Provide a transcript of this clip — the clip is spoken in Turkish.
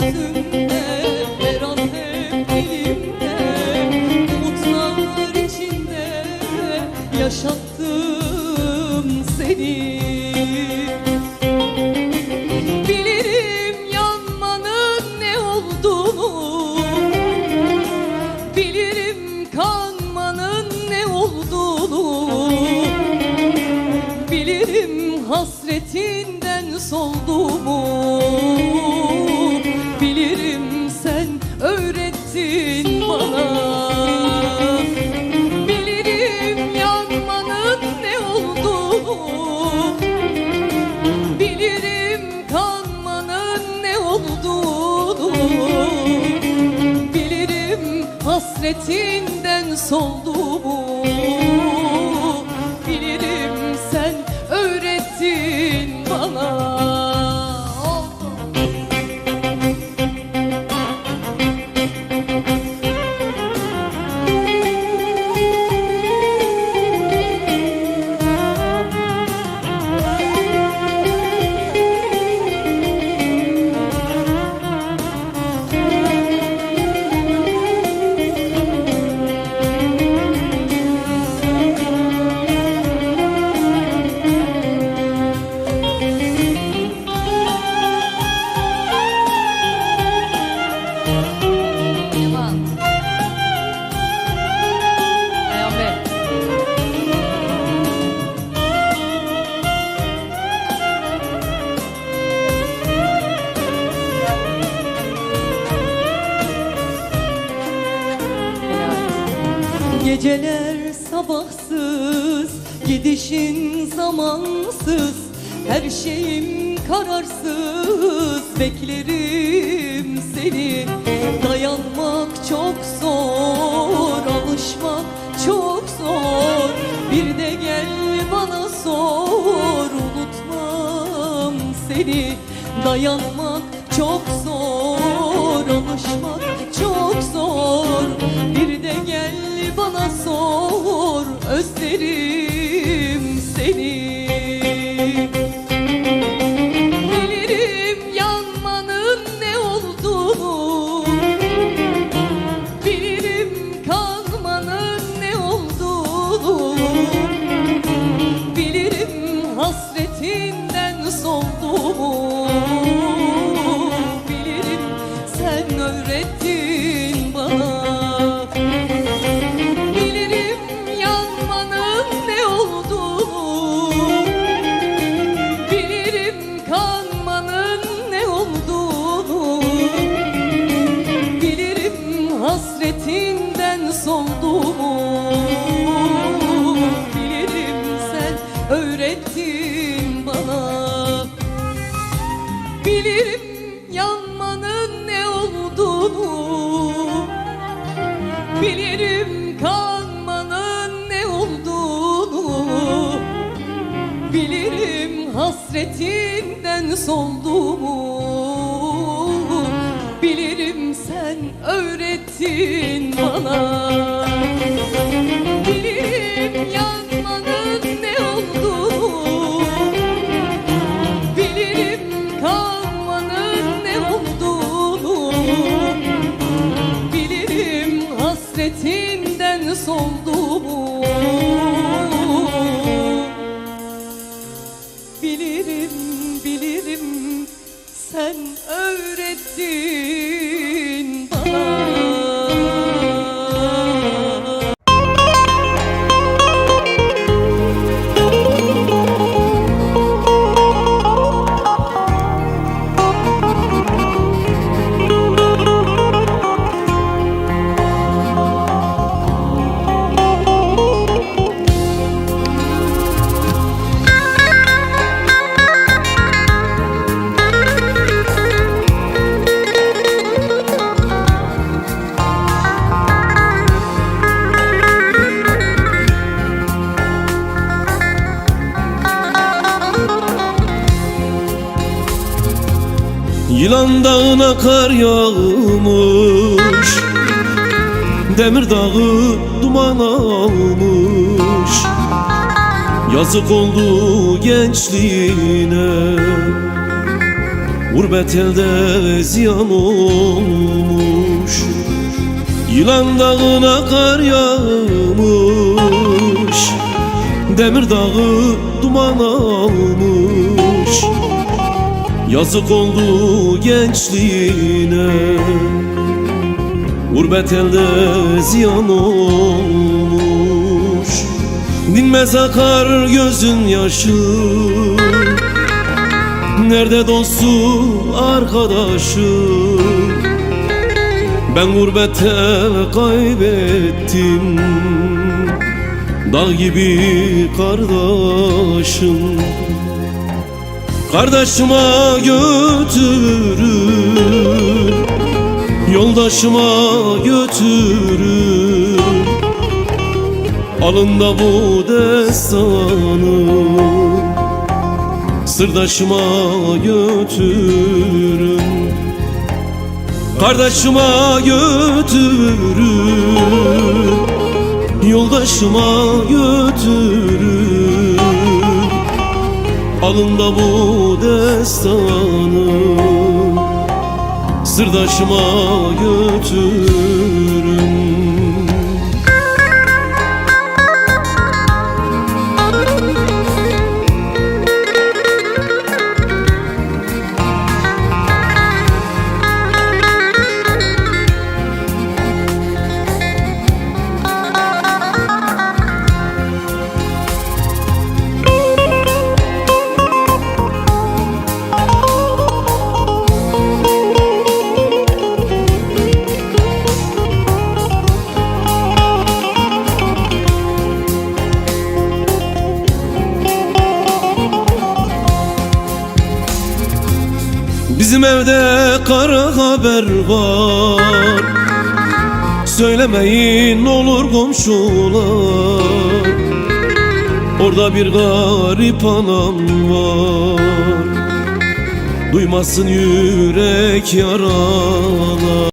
sözümde her hep dilimde Umutlar içinde yaşattım seni. Bilirim yanmanın ne olduğunu Bilirim kanmanın ne olduğunu Bilirim hasretinden solduğumu hasretinden solduğumu Geceler sabahsız, gidişin zamansız. Her şeyim kararsız, beklerim seni. Dayanmak çok zor, alışmak çok zor. Bir de gel bana sor, unutmam seni. Dayanmak çok zor, alışmak çok zor. Bir de gel bana sor, özlerim seni Bilirim kanmanın ne olduğunu Bilirim hasretinden solduğumu Bilirim. Sen öğrettin bana Yılan dağına kar yağmış. Demir dağı duman almış. Yazık oldu gençliğine. Gurbet elde ziyan olmuş. Yılan dağına kar yağmış. Demir dağı duman almış Yazık oldu gençliğine. Gurbet elde ziyan olmuş. Dinmez akar gözün yaşı. Nerede dostu arkadaşı? Ben gurbete kaybettim. Dağ gibi kardeşim Kardeşime götürün Yoldaşıma götürün Alın da bu destanı Sırdaşıma götürün Kardeşime götürün Yoldaşıma götürün Alın da bu destanı Sırdaşıma götürün Bizim evde kara haber var. Söylemeyin olur komşular. Orada bir garip anam var. Duymasın yürek yaralar